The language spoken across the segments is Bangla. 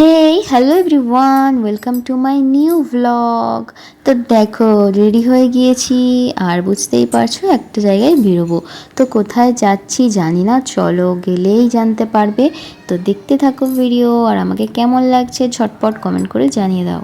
Hey hello everyone welcome to my new vlog তো দেখো রেডি হয়ে গিয়েছি, আর বুঝতেই পারছ, একটা জায়গায় বেরোবো। তো কোথায় যাচ্ছি জানি না, চলো গেলেই জানতে পারবে। তো দেখতে থাকো ভিডিও আর আমাকে কেমন লাগছে, ঝটপট কমেন্ট করে জানিয়ে দাও।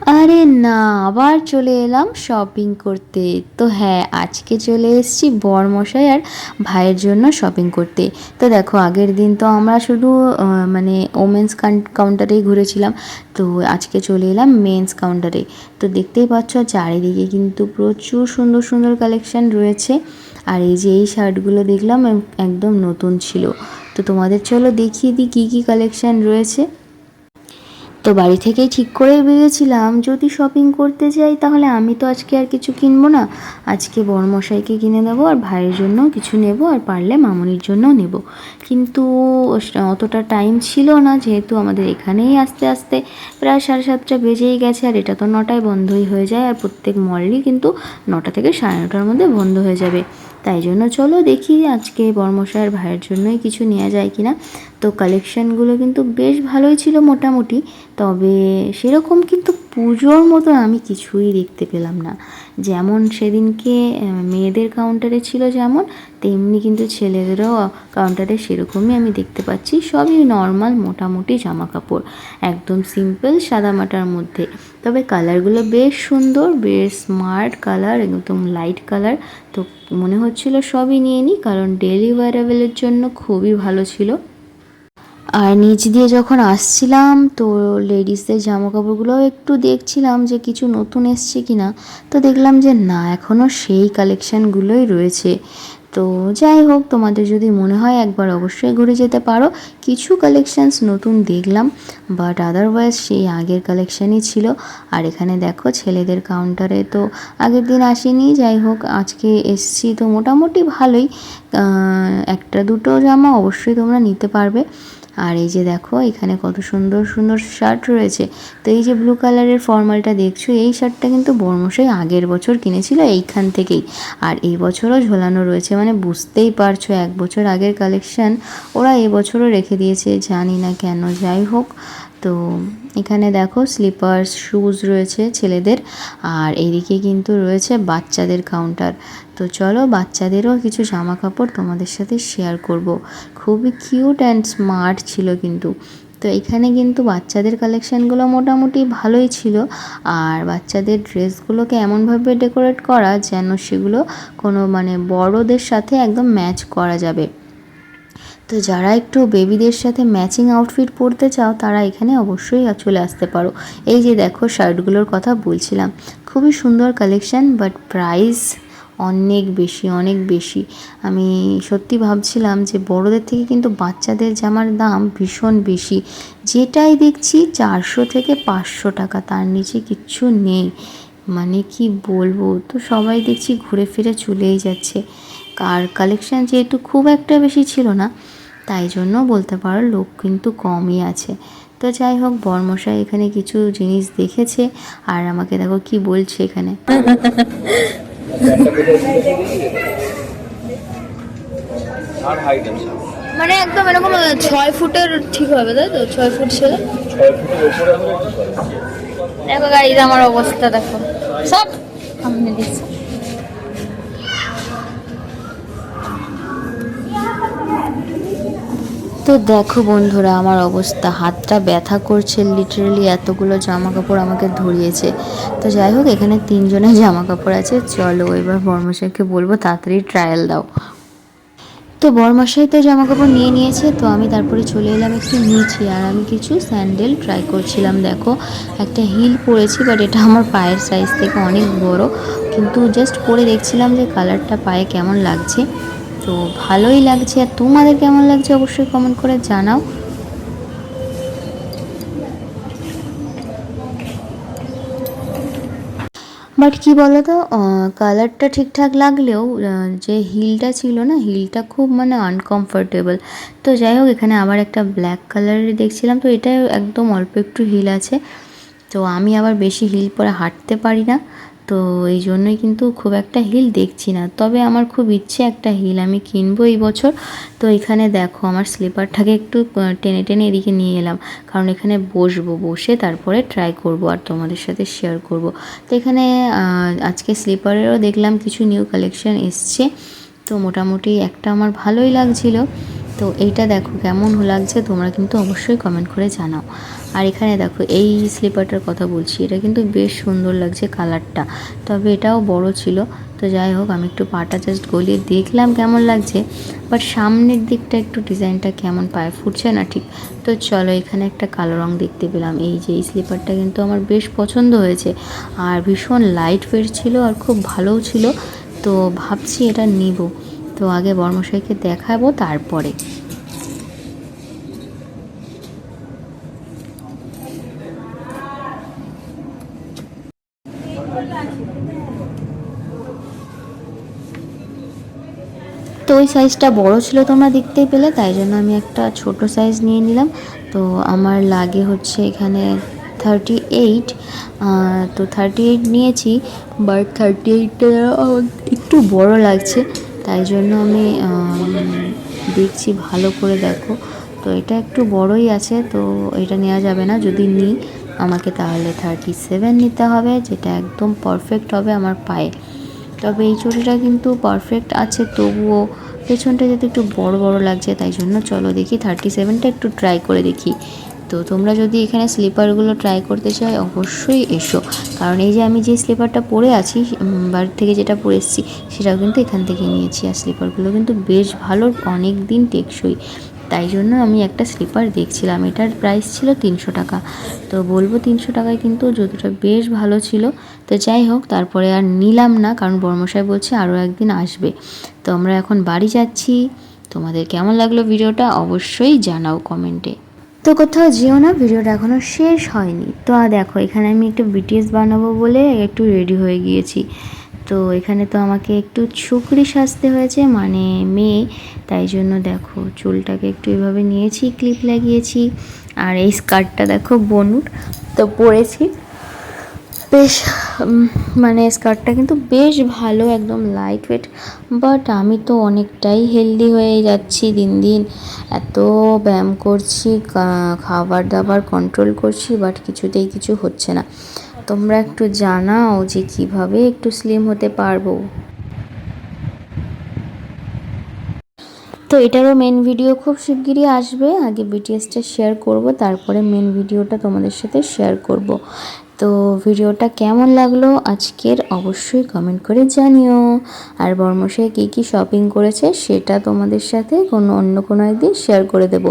আরে না, আবার চলে এলাম শপিং করতে। তো হ্যাঁ আজকে চলে এসেছি বরমশাই আর ভাইয়ের জন্য শপিং করতে। তো দেখো, আগের দিন তো আমরা শুধু মানে ওমেন্স কাউন্টারেই ঘুরেছিলাম। তো আজকে চলে এলাম মেন্স কাউন্টারে তো দেখতেই পাচ্ছ, চারিদিকে কিন্তু প্রচুর সুন্দর সুন্দর কালেকশন রয়েছে। আর এই যে এই শার্টগুলো দেখলাম একদম নতুন ছিল। তো তোমাদের চলো দেখিয়ে দিই কী কী কালেকশন রয়েছে। তো বাড়ি থেকেই ঠিক করে বেরিয়েছিলাম যদি শপিং করতে যাই তাহলে আমি তো আজকে আর কিছু কিনবো না। আজকে বড়মশাইকে কিনে দেবো আর ভাইয়ের জন্য কিছু নেব আর পারলে মামনির জন্যও নেব। কিন্তু অতটা টাইম ছিল না, যেহেতু আমাদের এখানেই আস্তে আস্তে প্রায় সাড়ে সাতটা বেজেই গেছে আর এটা তো নটায় বন্ধই হয়ে যায় আর প্রত্যেক মলই কিন্তু নটা থেকে সাড়ে নটার মধ্যে বন্ধ হয়ে যাবে। তাই জন্য চলো দেখি আজকে বর্মশায়ের ভাইয়ের জন্যই কিছু নেওয়া যায় কিনা। তো কালেকশানগুলো কিন্তু বেশ ভালোই ছিল মোটামুটি। তবে সেরকম কিন্তু পুজোর মতন আমি কিছুই দেখতে পেলাম না। যেমন সেদিনকে মেয়েদের কাউন্টারে ছিল যেমন, তেমনি কিন্তু ছেলেদেরও কাউন্টারে সেরকমই আমি দেখতে পাচ্ছি। সবই নর্মাল মোটামুটি জামা কাপড় একদম সিম্পল সাদামাটার মধ্যে। তবে কালারগুলো বেশ সুন্দর, বেশ স্মার্ট কালার একদম লাইট কালার তো মনে হচ্ছিল সবই নিয়ে নিই, কারণ ডেলি জন্য খুবই ভালো ছিল। আর নিচ দিয়ে যখন আসছিলাম, তো লেডিসদের জামা কাপড়গুলোও একটু দেখছিলাম যে কিছু নতুন এসছে কি না তো দেখলাম যে না এখনও সেই কালেকশানগুলোই রয়েছে। তো যাই হোক, তোমাদের যদি মনে হয় একবার অবশ্যই ঘুরে যেতে পারো। কিছু কালেকশানস নতুন দেখলাম বাট আদারওয়াইজ সেই আগের কালেকশানই ছিল। আর এখানে দেখো, ছেলেদের কাউন্টারে তো আগের দিন আসিনি। যাই হোক, আজকে এসছি তো মোটামুটি ভালোই। একটা দুটো জামা অবশ্যই তোমরা নিতে পারবে। আর এই যে দেখো, এখানে কত সুন্দর সুন্দর শার্ট রয়েছে। তো এই যে ব্লু কালারের ফর্মালটা দেখছ, এই শার্টটা কিন্তু বর্মশাই আগের বছর কিনেছিল এইখান থেকেই। আর এই বছরও ঝোলানো রয়েছে মানে বুঝতেই পারছ, এক বছর আগের কালেকশান ওরা এবছরও রেখে দিয়েছে, জানি না কেন, যাই হোক। তো এখানে দেখো স্লিপার্স শুজ রয়েছে ছেলেদের। আর এইদিকে কিন্তু রয়েছে বাচ্চাদের কাউন্টার তো চলো বাচ্চাদেরও কিছু জামা কাপড় তোমাদের সাথে শেয়ার করব। খুবই কিউট অ্যান্ড স্মার্ট ছিল কিন্তু। তো এখানে কিন্তু বাচ্চাদের কালেকশানগুলো মোটামুটি ভালোই ছিল। আর বাচ্চাদের ড্রেসগুলোকে এমনভাবে ডেকোরেট করা যেন সেগুলো কোনো মানে বড়দের সাথে একদম ম্যাচ করা যাবে। তো যারা একটু বেবিদের সাথে ম্যাচিং আউটফিট পরতে চাও, তারা এখানে অবশ্যই চলে আসতে পারো। এই যে দেখো শার্টগুলোর কথা বলছিলাম। খুবই সুন্দর কালেকশান বাট প্রাইস অনেক বেশি অনেক বেশি। আমি সত্যি ভাবছিলাম যে বড়দের থেকে কিন্তু বাচ্চাদের জামার দাম ভীষণ বেশি। যেটাই দেখছি চারশো থেকে পাঁচশো টাকা, তার নিচে কিচ্ছু নেই। মানে কি বলব? তো সবাই দেখছি ঘুরে ফিরে চলেই যাচ্ছে। আর কালেকশন যেহেতু খুব একটা বেশি ছিল না তাই জন্য বলতে পারো লোক কিন্তু কমই আছে। তো যাই হোক বর্মশাই এখানে কিছু জিনিস দেখেছে আর আমাকে দেখো কি বলছে এখানে। মানে একদম এরকম ছয় ফুটের ঠিক হবে তাই তো? ছয় ফুট ছেলে। দেখো গাড়ির আমার অবস্থা দেখো। সব আমি দিচ্ছি। তো দেখো বন্ধুরা, আমার অবস্থা। হাতটা ব্যথা করছে লিটারালি এতগুলো জামা কাপড় আমাকে ধরিয়েছে। তো যাই হোক, এখানে তিনজনের জামা কাপড় আছে। চলো এবার বর্মশাইকে বলব, তাড়াতাড়ি ট্রায়াল দাও। তো বরমশাই তো জামা কাপড় নিয়ে নিয়েছে, তো আমি তারপরে চলে এলাম একটু নিচে। আর আমি কিছু স্যান্ডেল ট্রাই করছিলাম, দেখো। একটা হিল পরেছি বাট এটা আমার পায়ের সাইজ থেকে অনেক বড়। কিন্তু জাস্ট পরে দেখছিলাম যে কালারটা পায়ে কেমন লাগছে। তো ভালোই লাগছে। আর তোমাদের কেমন লাগছে অবশ্যই কমেন্ট করে জানাও। বাট কি বলো তো কালারটা ঠিকঠাক লাগলেও যে হিলটা ছিল না, হিলটা খুব মানে আনকমফোর্টেবল তো যাই হোক, এখানে আবার একটা ব্ল্যাক কালারের দেখছিলাম, তো এটা একদম অল্প একটু হিল আছে। তো আমি আবার বেশি হিল পরে হাঁটতে পারি না। তো এই জন্যই কিন্তু খুব একটা হিল দেখছি না। তবে আমার খুব ইচ্ছে একটা হিল, আমি কিনবো এই বছর। তো এখানে দেখো, আমার স্লিপারটাকে একটু টেনে টেনে এদিকে নিয়ে এলাম। কারণ এখানে বসবো, বসে তারপরে ট্রাই করব আর তোমাদের সাথে শেয়ার করব। তো এখানে আজকে স্লিপারেরও দেখলাম কিছু নিউ কালেকশন এসছে। তো মোটামুটি একটা আমার ভালোই লাগছিল। তো এইটা দেখো কেমন লাগছে, তোমরা কিন্তু অবশ্যই কমেন্ট করে জানাও। আর এখানে দেখো এই স্লিপারটার কথা বলছি, এটা কিন্তু বেশ সুন্দর লাগছে কালারটা তবে এটাও বড় ছিল, তো যাই হোক আমি একটু পাটা জাস্ট গলিয়ে দেখলাম কেমন লাগছে। বাট সামনের দিকটা একটু ডিজাইনটা কেমন পায়ে, ফুটছে না ঠিক? তো চলো এখানে একটা কালো রং দেখতে পেলাম। এই যে এই স্লিপারটা কিন্তু আমার বেশ পছন্দ হয়েছে। আর ভীষণ লাইট ওয়েট ছিল আর খুব ভালোও ছিল, তো ভাবছি এটা নিব। তো আগে বর্মশাইকে দেখাবো তারপরে। তো ওই সাইজটা বড় ছিল তোমরা দেখতেই পেলে, তাই জন্য আমি একটা ছোট সাইজ নিয়ে নিলাম। তো আমার লাগে হচ্ছে এখানে থার্টি এইট তো থার্টি এইট নিয়েছি বাট থার্টি এইটটা একটু বড় লাগছে। তাই জন্য আমি দেখছি ভালো করে দেখো। তো এটা একটু বড়ই আছে, তো এটা নেওয়া যাবে না। যদি নিই, আমাকে তাহলে থার্টি সেভেন নিতে হবে, যেটা একদম পারফেক্ট হবে আমার পায়ে। তবে এই চুড়িটা কিন্তু পারফেক্ট আছে, তবুও পেছনটা যদি একটু বড় বড় লাগছে, তাই জন্য চলো দেখি থার্টি সেভেনটা একটু ট্রাই করে দেখি। তো তোমরা যদি এখানে স্লিপারগুলো ট্রাই করতে চাই অবশ্যই এসো। কারণ এই যে আমি যে স্লিপারটা পরে আছি উম, বাড়ি থেকে যেটা পরে এসেছি সেটাও কিন্তু এখান থেকে নিয়েছি। আর স্লিপারগুলো কিন্তু বেশ ভালো অনেক দিন টেকসই। তাই জন্য আমি একটা স্লিপার দেখছিলাম। এটার প্রাইস ছিল তিনশো টাকা। তো বলব তিনশো টাকায় কিন্তু জুতোটা বেশ ভালো ছিল। তো যাই হোক তারপরে আর নিলাম না কারণ বর্মশাই বলছে আরও একদিন আসবে। তো আমরা এখন বাড়ি যাচ্ছি। তোমাদের কেমন লাগল ভিডিওটা অবশ্যই জানাও কমেন্টে। তো কোথাও যেও না, ভিডিওটা এখনও শেষ হয়নি। তো আর দেখো, এখানে আমি একটু বিটিএস বানাবো বলে একটু রেডি হয়ে গিয়েছি। তো এখানে তো আমাকে একটু ছুকরি সাজতে হয়েছে মানে মেয়ে। তাই জন্য দেখো, চুলটাকে একটু এভাবে নিয়েছি ক্লিপ লাগিয়েছি। আর এই স্কার্টটা দেখো, বনুর। তো পরেছি। বেশ মানে স্কার্টটা কিন্তু বেশ ভালো, একদম লাইট ওয়েট বাট আমি তো অনেকটাই হেলদি হয়ে যাচ্ছি দিন দিন। এত ব্যায়াম করছি খাবার দাবার কন্ট্রোল করছি বাট কিছুতেই কিছু হচ্ছে না। তোমরা একটু জানাও যে কীভাবে একটু স্লিম হতে পারব। তো এটারও মেন ভিডিও খুব শিগগিরই আসবে, আগে বিটিএসটা শেয়ার করব, তারপরে মেন ভিডিওটা তোমাদের সাথে শেয়ার করব। তো ভিডিওটা কেমন লাগল আজকের অবশ্যই কমেন্ট করে জানিও। আর বর্মশাই কী কী শপিং করেছে সেটা তোমাদের সাথে কোনো অন্য কোনো একদিন শেয়ার করে দেব।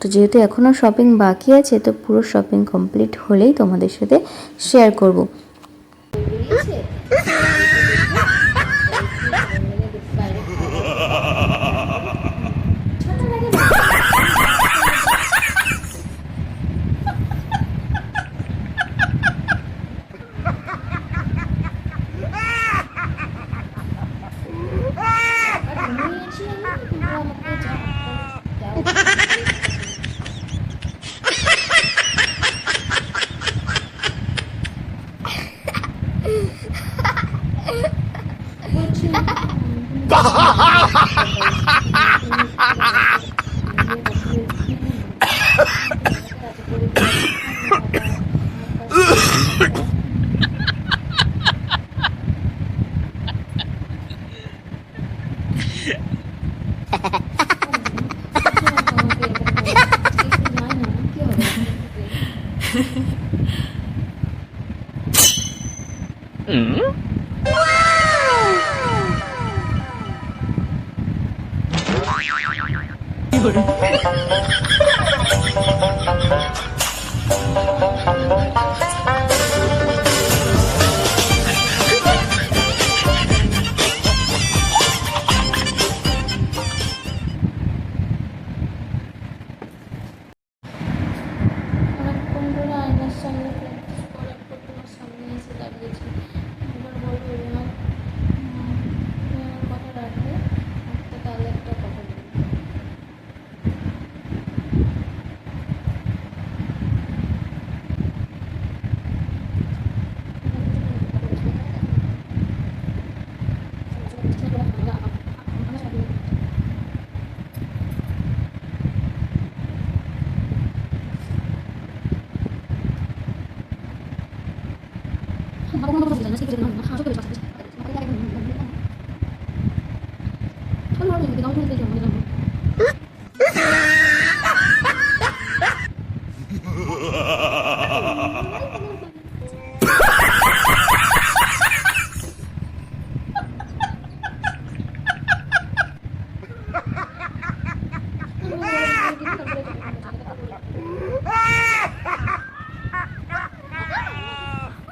তো যেহেতু এখনও শপিং বাকি আছে, তো পুরো শপিং কমপ্লিট হলেই তোমাদের সাথে শেয়ার করব। えっ。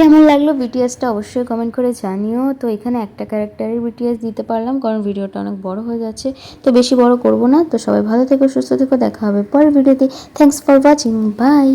কেমন লাগল বিটিএসটা অবশ্যই কমেন্ট করে জানিও। তো এখানে একটা ক্যারেক্টারের বিটিএস দিতে পারলাম, কারণ ভিডিওটা অনেক বড় হয়ে যাচ্ছে। তো বেশি বড় করব না। তো সবাই ভালো থেকো, সুস্থ থেকো, দেখা হবে পরের ভিডিওতে। Thanks for watching by